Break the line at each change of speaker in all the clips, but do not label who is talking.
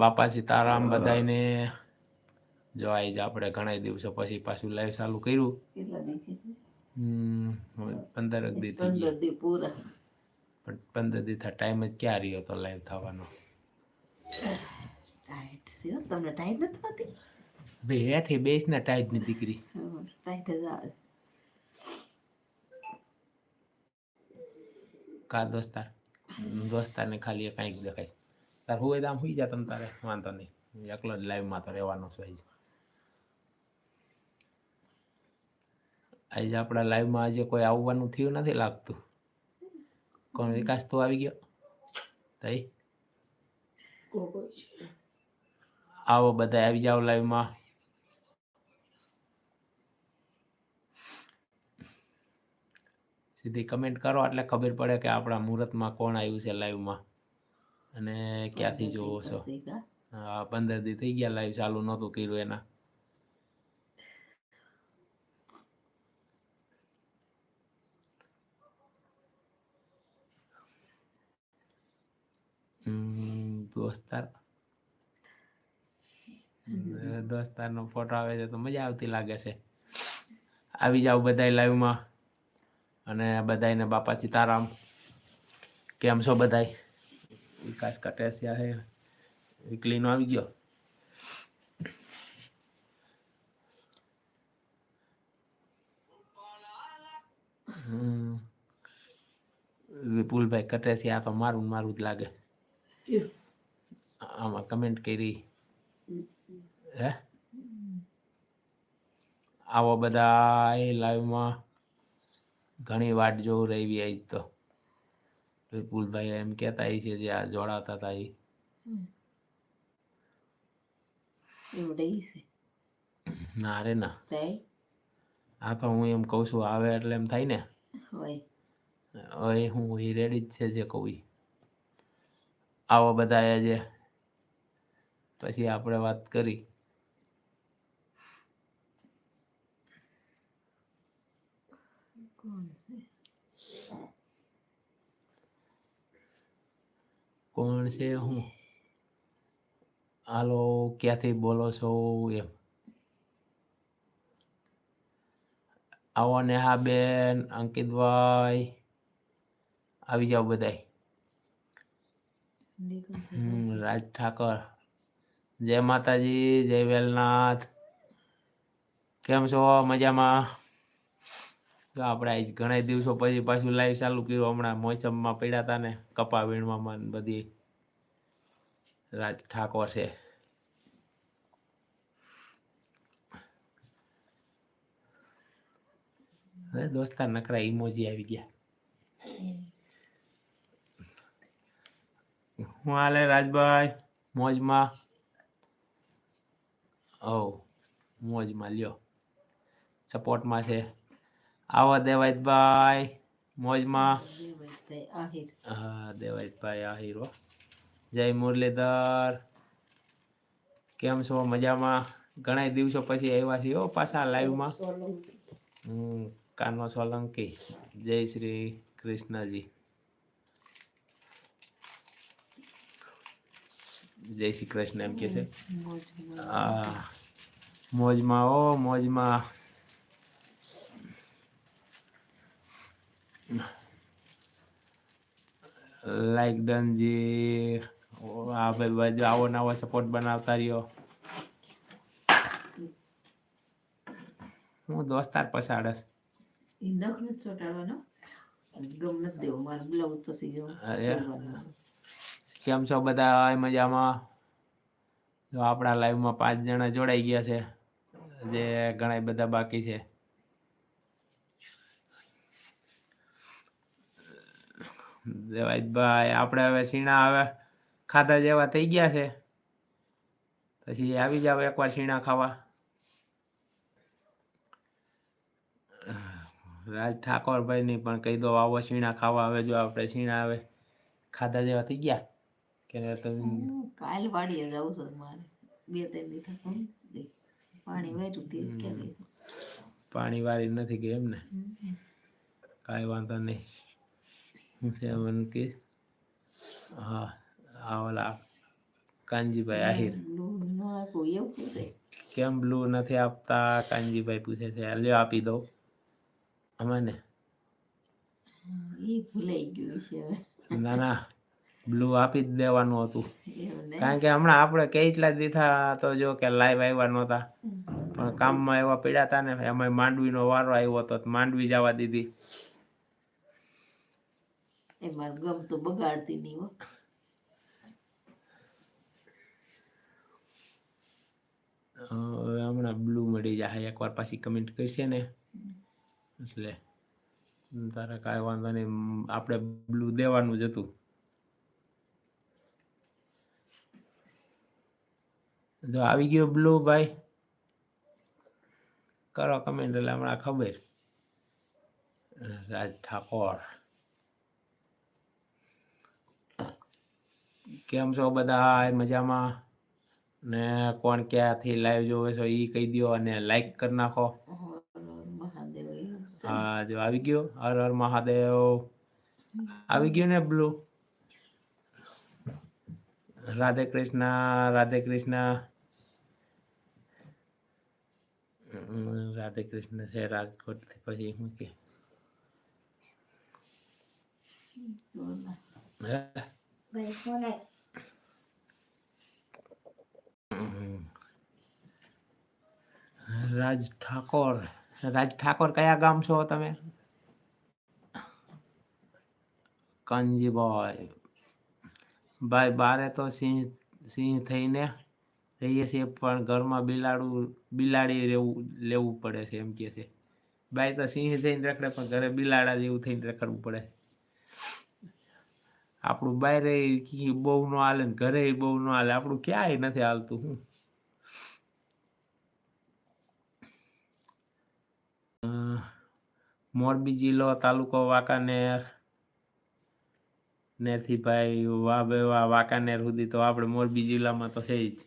બાપા સીતારામ બધાને જો આઈ જ આપણે ઘણા દિવસો પછી પાછું લાઈવ ચાલુ કર્યું.
કેટલા
હમ, પંદર દી થઈ
પૂરા.
પણ પંદર દી થા ટાઈમ જ ક્યાં રહ્યો તો લાઈવ થવાનો.
તમને ટાઈટ નથી થતી?
બે હેઠી બેસ ને ટાઈટની દીકરી.
ટાઈટ જ આવે.
કા દોસ્તાર? દોસ્તાર ને ખાલી એ કાંઈક દેખાય તાર હોય આમ હુઈ જા તમ તારે? વાંધો નહીં. એકલો જ લાઈવમાં તો રહેવાનો છે આજે. આજે આપણા લાઈવમાં આજે કોઈ આવવાનું થયું નથી લાગતું? કોણ વિકાસ તો આવી ગયો? તઈ? આવો બધા આવી જાઓ લાઈવમાં સીધી કમેન્ટ કરો એટલે ખબર પડે કે આપણા મુહૂર્તમાં કોણ આવ્યું છે લાઈવમાં અને ક્યાંથી જોવો છો? હા પંદર દી થઈ ગયા લાઈવ ચાલુ નહોતું કર્યું એના. દોસ્તાર. નો દોસ્તારનો ફોટો આવે છે તો મજા આવતી લાગે છે. આવી જાવ બધાય લાઈવમાં અને બધાયને બાપા સીતારામ કેમ છો બધાય? વિકાસ કટેસિયા છે વીકલીનો આવી ગયો. વિપુલભાઈ કટેસિયા આ તો મારું મારું જ લાગે. આમાં કમેન્ટ કરી. હે? આવો બધા એ લાઈવમાં ઘણી વાટ જોઉં રહી આજ તો. વિપુલભાઈ એમ કહેતા છે જે આ જોડાતા હતા એ ના રે ના. આ તો હું એમ કહું છું આવે એટલે એમ થાય ને. હવે હું એ રેડી જ છે જે કહું. આવો બધા જે પછી આપણે વાત કરી
કોણ છે
કોણ છે હું? હાલો, ક્યાંથી બોલો છો એમ. આવો નેહાબેન અંકિતભાઈ. આવી જાઓ બધાય. રાજ ઠાકર. જય માતાજી, જય વેલનાથ. કેમ છો? મજામાં? તો આપણે આજ ઘણા દિવસો પછી પાછું લાઈવ ચાલુ કર્યું. હમણાં મોસમમાં પડ્યા હતા ને, કપા વીણવામાં બધી. રાજ ઠાકોર છે. દોસ્તાર નકરા ઇમોજી આવી ગયા. હું હાલે રાજભાઈ? મોજમાં? ઓ મોજમાં લ્યો. સપોર્ટમાં છે. આવો દેવાયતભાઈ મોજમાં.
આહિર.
હા દેવાયતભાઈ આ હીરો જય મુરલીધર. કેમ છો? મજામાં? ઘણા દિવસો પછી આવ્યા છીએ હો પાછા લાઈવમાં. હમ કાનો સોલંકી. જય શ્રી કૃષ્ણજી. જય શ્રી કૃષ્ણ એમ કે છે.
મોજમાં.
ઓ મોજમાં. લાઈક ડનજી આ ભાઈ બાજુ આવો નવો સપોર્ટ બનાવતા રહ્યો. હું દોસ્તાર પછાડસ
નખ નથી ચોટાડવાનો. ગમ નથી દેવો. મારે બ્લાઉઝ પછી
અરે. કેમ છો બધા? મજામાં? જો આપણા લાઈવમાં પાંચ જણા જોડાઈ ગયા છે. જે ઘણા બધા બાકી છે. દેવાયતભાઈ આપણે હવે સીણા હવે ખાધા જેવા થઈ ગયા છે. પછી આવી જાવ એકવાર સીણા ખાવા. રાજ ઠાકોરભાઈ ની પણ કહી દો આવો સીણા ખાવા. આવે જો આપણે સીણા આવે ખાધા જેવા થઈ ગયા કે તમે
કાલ વાડીએ જવું છે મારે. બે ત્રણ દી. પાણી વેચું તે ક્યાં
પાણી વાળી નથી ગઈ એમ ને કાંઈ વાંધો નહીં. મન કે હા આ ઓલા કાનજીભાઈ આહિર કેમ બ્લુ નથી આપતા કાનજીભાઈ પૂછે છે લ્યો આપી દો અમને ના ના બ્લુ આપી જ દેવાનું હતું. કારણ કે હમણાં આપણે કેટલા દીધા તો જો કે લાઈવ આવ્યા નહોતા. પણ કામમાં એવા પીડાતા ને એમાં માંડવીનો વારો આવ્યો તો માંડવી જવા દીધી.
એ મારે ગમતું બગાડતી નહીં હો.
હમણાં બ્લુ મળી જાય. એકવાર પાછી કમેન્ટ કરશે ને. એટલે તારે કાંઈ વાંધો નહીં. આપણે બ્લુ દેવાનું જ હતું. જો આવી ગયો બ્લુ ભાઈ. કરો કમેન્ટ એટલે હમણાં ખબર. રાજ ઠાકોર. કેમ છો બધા મજામાં ને કોણ ક્યાંથી લાઈવ જોવે છો એ કહી દો અને લાઈક કરી નાખો. હા જો આવી ગયો હર હર મહાદેવ આવી ગયો ને બ્લુ રાધે કૃષ્ણ રાધે કૃષ્ણ રાધે કૃષ્ણ છે રાજકોટથી પછી શું કે. હે? હમ. રાજ ઠાકોર. રાજ ઠાકોર કયા ગામ છો તમે? કાનજીભાઈ ભાઈ, બારે તો સિંહ સિંહ થઈને રહીએ છીએ, પણ ઘરમાં બિલાડું, બિલાડી રહેવું, લેવું પડે છે એમ કે છે. ભાઈ તો સિંહ થઈને રખડે, પણ ઘરે બિલાડા જેવું થઈને રખડવું પડે. આપણું બાયરે બહુ ન હાલે ઘરે બહુ ન હાલે. આપણું ક્યાંય નથી હાલતું હું. મોરબી જિલ્લો તાલુકો વાંકાનેર. નેરથી ભાઈ વાહ બે વાહ વાંકાનેર સુધી તો આપણે મોરબી જિલ્લામાં તો છે જ.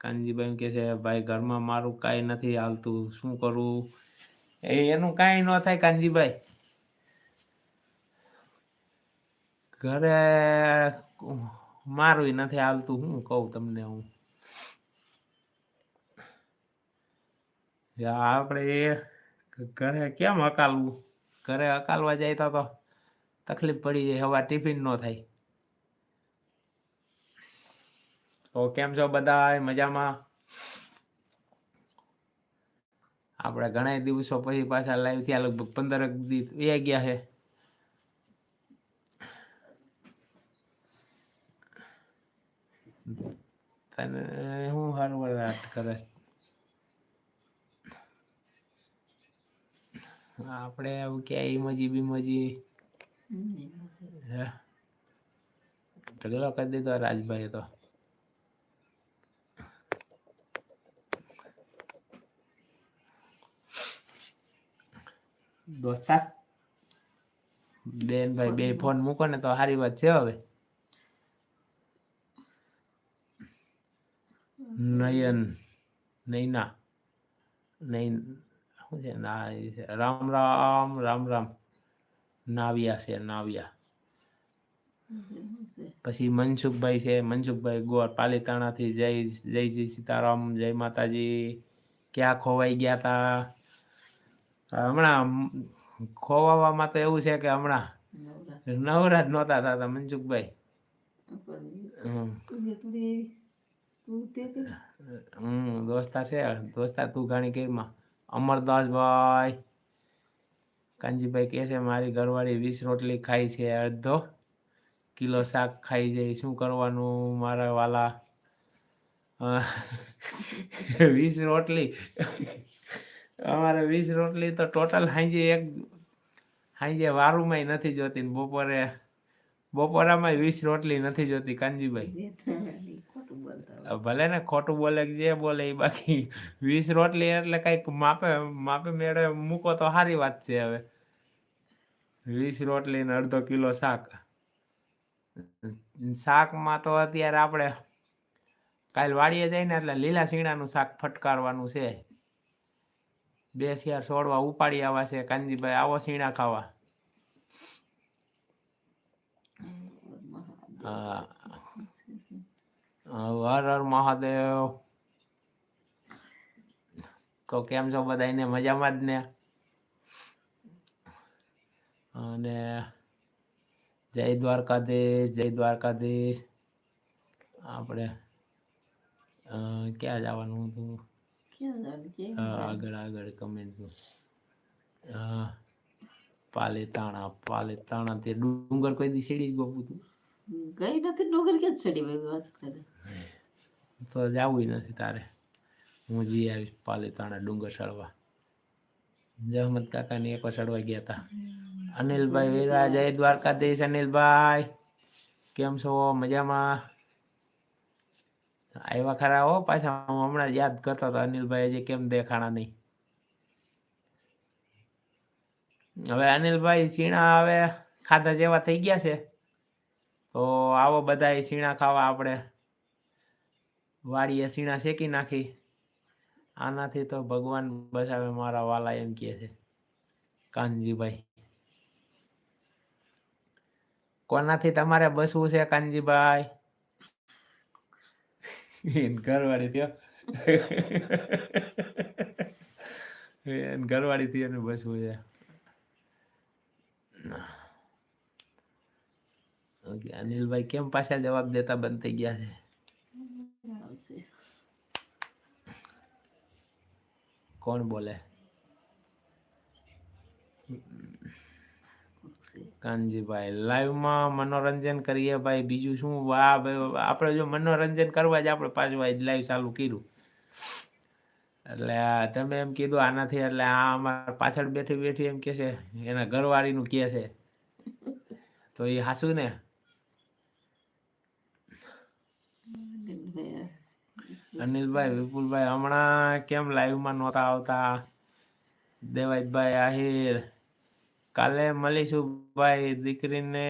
કાનજીભાઈ કે છે, ભાઈ, ઘરમાં મારું કાંઈ નથી હાલતું. શું કરું? એ, એનું કાંઈ ન થાય કાનજીભાઈ. ઘરે મારું નથી આવતું, હું કહું તમને હું. આપણે ઘરે કેમ હકાલવું? ઘરે હકાલવા જાય તો તકલીફ પડી જાય, હવા ટિફિન નો થાય. તો કેમ છો બધા મજામાં? આપણે ઘણા દિવસો પછી પાછા લાઈવ થયા, લગભગ પંદર દી ગયા છે. તને હું હારું વાત કરે આપણે આવું કે ઈમોજી
બી
મજી ઢગલો કરી દીધો રાજભાઈ તો દોસ્તા બેન ભાઈ બે ફોન મૂકો ને તો સારી વાત છે હવે. નયન નૈના નૈન શું છે ના રામ રામ રામ રામ નાવિયા છે નાવિયા પછી મનસુખભાઈ છે મનસુખભાઈ ગોર પાલીતાણાથી જય જય શ્રી સીતારામ જય માતાજી ક્યાં ખોવાઈ ગયા તા હમણાં ખોવાવામાં તો એવું છે કે હમણાં
નવરા.
નવરા જ નહોતા થતા મનસુખભાઈ
તું. તું
હમ દોસ્તા છે દોસ્તા તું ઘણી કેમાં અમરદાસભાઈ. કાનજીભાઈ કહે છે મારી ઘરવાળી વીસ રોટલી ખાઈ છે અડધો કિલો શાક ખાઈ જાય શું કરવાનું મારા વાલા? વીસ રોટલી? અમારે વીસ રોટલી તો ટોટલ હાંજે એક હાંજે વારુમાંય નથી જોતી ને બપોરે બપોરામાં વીસ રોટલી નથી જોતી કાનજીભાઈ.
ખોટું બોલતા
ભલે ને ખોટું બોલે જે બોલે એ બાકી વીસ રોટલી એટલે કંઈક માપે માપે મેળે મૂકો તો સારી વાત છે હવે. વીસ રોટલી ને અડધો કિલો શાક. શાકમાં તો અત્યારે આપણે કાલ વાડીએ જઈને ને એટલે લીલા શીણાનું શાક ફટકારવાનું છે. બે શિયાર છોડવા ઉપાડી આવા છે. કાનજીભાઈ આવો શીણા ખાવા. હા. હર હર મહાદેવ. તો કેમ છો બધાને મજામાં જ ને? અને જય દ્વારકાધીશ જય દ્વારકાધીશ. આપણે ક્યાં જવાનું હતું? આગળ આગળ કમેન્ટનું પાલેતાણા પાલેતાણા તે ડુંગર કોઈ દી સીડી ગોપું તું?
ગઈ નથી ડુંગર કે ચડી ભાઈ વાત કરે.
તો જવું નથી તારે. હું જી આવીશ પાલીતાણા ડુંગર ચડવા. જહમત કાકાની એકવાર ચડવા ગયા હતા અનિલભાઈ વેરા જય દ્વારકાધીશ અનિલભાઈ. કેમ છો? મજામાં? આવ્યા ખરા હો પાછા. હું હમણાં યાદ કરતો હતો અનિલભાઈ હજી કેમ દેખાણા નહીં. હવે અનિલભાઈ સીણા હવે ખાધા જેવા થઈ ગયા છે? તો આવો બધા સીણા ખાવા આપણે. વાડીએ સીણા શેકી નાખી. આનાથી તો ભગવાન બચાવે મારા વાલા એમ કહે છે. કાનજીભાઈ. કોનાથી તમારે બસવું છે કાનજીભાઈ? ઘરવાળી થયો. ઘરવાળી થી બસવું છે. ઓકે અનિલભાઈ કેમ પાછા જવાબ દેતા બંધ થઈ ગયા છે? કોણ બોલે? કાનજીભાઈ, લાઈવમાં મનોરંજન કરીએ ભાઈ, બીજું શું? વાહ, ભાઈ આપણે જો મનોરંજન કરવા જ આપણે પાછું આજ લાઈવ ચાલુ કર્યું. એટલે તમે એમ કીધું આનાથી, એટલે આ અમારા પાછળ બેઠી બેઠી એમ કે છે, એના ઘરવાળીનું કે છે. તો એ હાસું ને અનિલભાઈ, વિપુલભાઈ હમણાં કેમ લાઈવમાં નહોતા આવતા? દેવાજભાઈ આહિર. કાલે મળીશું ભાઈ દીકરીને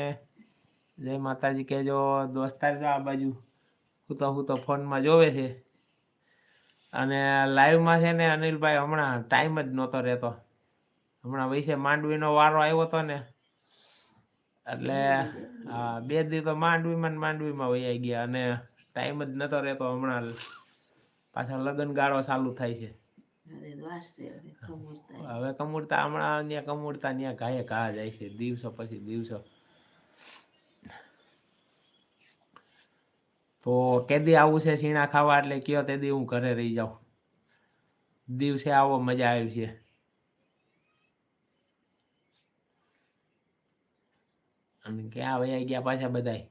જય માતાજી કહેજો, દોસ્તાર જો આ બાજુ. હું તો હું તો ફોનમાં જોવે છે. અને લાઈવમાં છે ને અનિલભાઈ હમણાં ટાઈમ જ નહોતો રહેતો. હમણાં વૈસે માંડવીનો વારો આવ્યો હતો ને, એટલે બે દી તો માંડવીમાં માંડવીમાં વૈયા ગયા અને ટાઈમ જ નહોતો રહેતો હમણાં. પાછા લગ્ન ગાળો ચાલુ થાય છે.
હવે કમૂરતા
હમણાં ત્યાં કમૂરતા ત્યાં ઘાએ ઘા જાય છે દિવસો પછી દિવસો. તો કેદી આવું છે સીણા ખાવા એટલે કયો તેદી હું ઘરે રહી જાઉં. દિવસે આવો મજા આવી છે. અને ક્યાં વયા ગયા પાછા બધાય?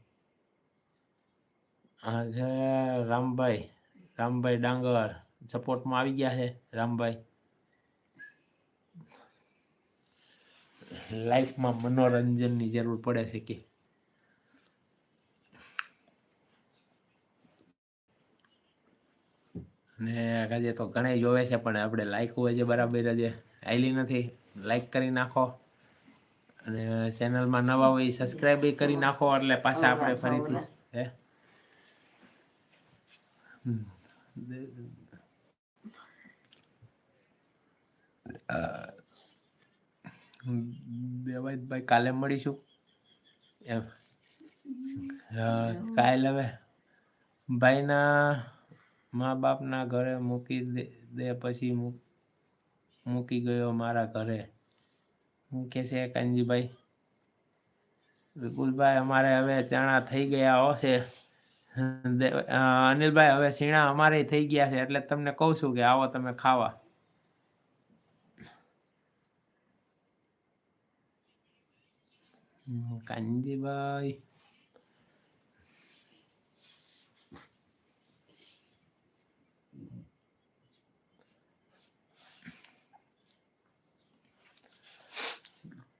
આ છે રામભાઈ. રામભાઈ ડાંગર સપોર્ટમાં આવી ગયા છે. રામભાઈ. લાઈફમાં મનોરંજનની જરૂર પડે છે કે? ને આજે તો ઘણા જોવે છે, પણ આપણે લાઈક હોય છે બરાબર જ. આવેલી નથી. લાઈક કરી નાખો. અને ચેનલમાં નવા હોય સબસ્ક્રાઈબ કરી નાખો એટલે પાછા આપણે ફરીથી, હે? હમ. દેવાયતભાઈ કાલે મળીશું. એમ. કાલે હવે ભાઈના મા બાપના ઘરે મૂકી દે પછી મૂકી ગયો મારા ઘરે. હું કે છે, કાનજીભાઈ, વિપુલભાઈ, અમારે હવે ચણા થઈ ગયા હશે. અનિલભાઈ, હવે સીણા અમારે થઈ ગયા છે, એટલે તમને કહું છું કે આવો તમે ખાવા. કાનજીભાઈ.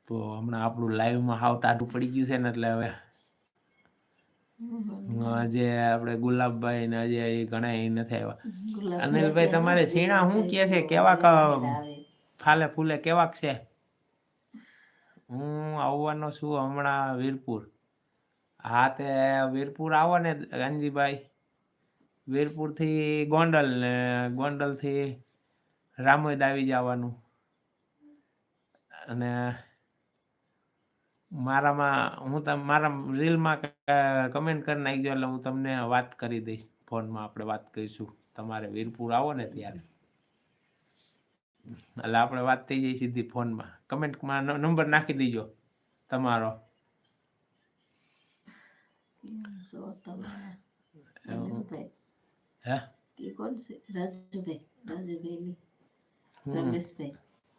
તો હમણાં આપણું લાઈવમાં હાવ ટાઢું પડી ગયું છે ને, એટલે હવે આજે આપણે ગુલાબભાઈ ને આજે ઘણા એ નથી આવ્યા. અનિલભાઈ તમારે સીણા શું કે છે? કેવાક ફાલે ફૂલે કેવાક છે? હું આવવાનો છું હમણાં વીરપુર. હા તે વીરપુર આવો ને ગાંધીભાઈ. વીરપુરથી ગોંડલ ને ગોંડલથી રામોદ આવી જવાનું. અને મારામાં હું તમ મારા રીલમાં કમેન્ટ કરી નાખજો એટલે હું તમને વાત કરી દઈશ. ફોનમાં આપણે વાત કરીશું. તમારે વીરપુર આવો ને ત્યારે. એટલે આપણે વાત થઈ જાય સીધી ફોનમાં. કમેન્ટમાં નંબર નાખી દેજો તમારો. હે
કોણ છે? રાજુભાઈ. રાજુભાઈ રમેશભાઈ.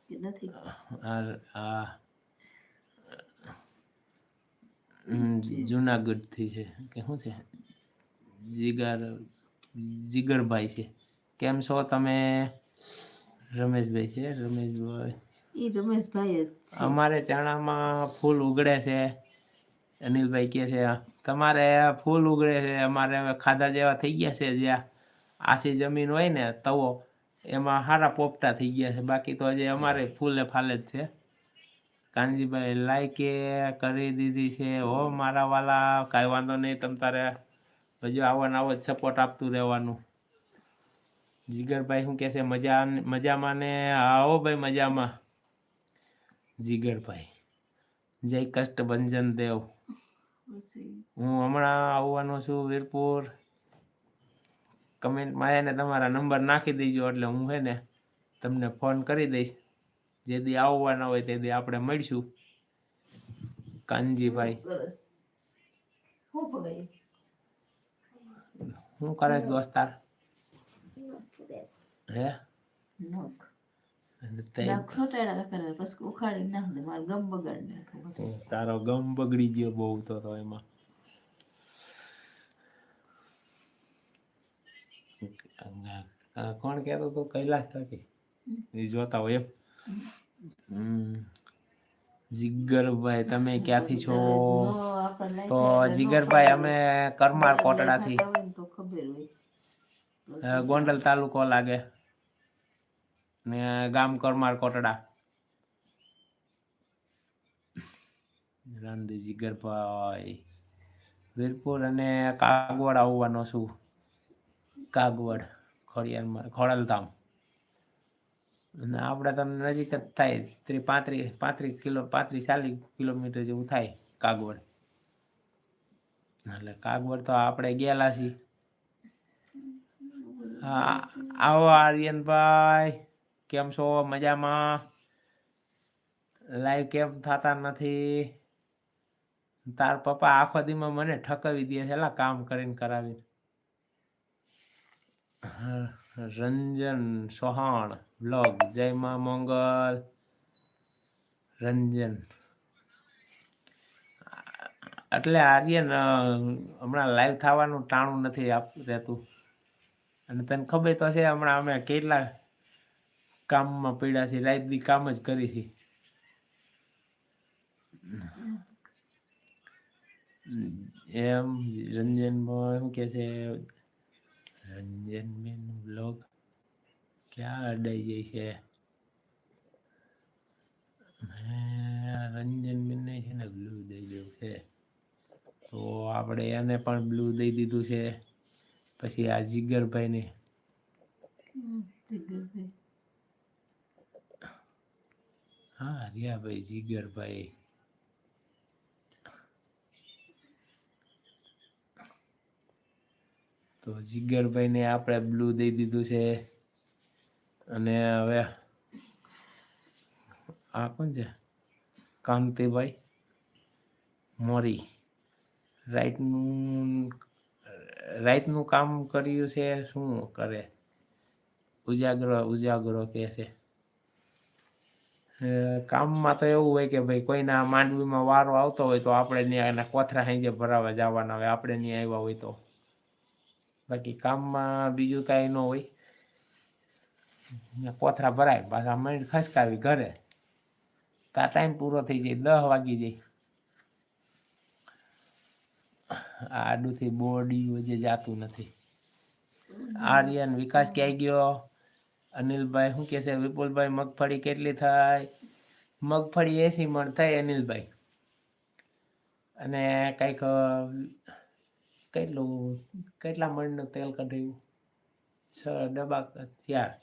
નથી
આ આ હમ, જુનાગઢથી છે. કે શું છે? જીગર જીગરભાઈ છે. કેમ છો તમે? રમેશભાઈ છે રમેશભાઈ.
એ રમેશભાઈ જ
અમારે ચણામાં ફૂલ ઉગડે છે. અનિલભાઈ કહે છે તમારે ફૂલ ઉગડે છે. અમારે ખાધા જેવા થઈ ગયા છે જ્યાં આસી જમીન હોય ને તવો એમાં સારા પોપટા થઈ ગયા છે. બાકી તો હજી અમારે ફૂલે ફાલે જ છે. કાનજીભાઈ લાઈકે કરી દીધી છે. હો, મારા વાલા, કાંઈ વાંધો નહીં, તમ તારે હજુ આવો ને આવો જ સપોર્ટ આપતું રહેવાનું. જીગરભાઈ શું કહે છે? મજા, મજામાં ને? આવો ભાઈ, મજામાં. જીગરભાઈ, જય કષ્ટભંજન દેવ. હું હમણાં આવવાનો છું વીરપુર. કમેન્ટમાં એને તમારા નંબર નાખી દેજો, એટલે હું છે ને, તમને ફોન કરી દઈશ. જે દી આવવાના હોય તે દી આપણે મળીશું. કાનજીભાઈ.
શું
કરે છે દોસ્તાર? હે? તારો ગમ બગડી ગયો બહુ તો એમાં. કોણ કહેતો તો કૈલાસ થકી એ જોતા હોય એમ. જીગરભાઈ તમે ક્યાંથી છો? તો જીગરભાઈ અમે કરમાર કોટડાથી. ગોંડલ તાલુકો લાગે. ને ગામ કરમાર કોટડા. રામદેવ જીગરભાઈ. વીરપુર અને કાગવડ આવવાનો છું. કાગવડ ખોડિયાર ખોડલધામ. અને આપણે તમને નજીક જ થાય. ત્રી પાંત્રીસ પાંત્રીસ કિલો પાંત્રીસ ચાલીસ કિલોમીટર જેવું થાય કાગવડ. એટલે કાગવડ તો આપણે ગયેલા છીએ. આવો આર્યનભાઈ, કેમ છો? મજામાં? લાઈવ કેમ થતા નથી? તાર પપ્પા આખો દીમાં મને ઠકાવી દે છે એલા કામ કરીને કરાવીને. રંજન, સોહાણ. બ્લોગ જય માં મંગલ રંજન એટલે આર્યન હમણાં લાઈવ થવાનું ટાણું નથી રહેતું. અને તને ખબર તો છે, હમણાં અમે કેટલા કામમાં પડ્યા છીએ. રાત દી કામ જ કરી છે એમ રંજનભાઈ શું કે છે રંજનબેન બ્લોગ ક્યાં અડાઈ જાય છે રંજનબેનને છે ને બ્લુ દઈ દેવું છે તો આપણે એને પણ બ્લુ દઈ દીધું છે પછી આ જીગરભાઈને
ને
હા રિયાભાઈ જીગરભાઈ તો જીગરભાઈને આપણે બ્લુ દઈ દીધું છે અને હવે આ કોણ છે? કાંતિભાઈ મોરી. રાઈટનું રાઈટનું કામ કર્યું છે, શું કરે? ઉજાગરો ઉજાગરો કહે છે. કામમાં તો એવું હોય કે ભાઈ કોઈના માંડવીમાં વારો આવતો હોય તો આપણે ત્યાં એના કોથરા સાંજે ભરાવા જવાના હોય, આપણે ત્યાં આવ્યા હોય તો. બાકી કામમાં બીજું કાંઈ ન હોય. કોથરા ભરાય, પાછા મંડ ખસકાવી ઘરે. તા ટાઈમ પૂરો થઈ જાય દસ વાગી જાય. આ આડુથી બોડી વચ્ચે જાતું નથી. આર્યન વિકાસ ક્યાંય ગયો? અનિલભાઈ શું કહે છે? વિપુલભાઈ, મગફળી કેટલી થાય? મગફળી એસી મણ થાય અનિલભાઈ. અને કંઈક, કેટલું, કેટલા મણનું તેલ કઢાયું? છ ડબ્બા કે ચાર.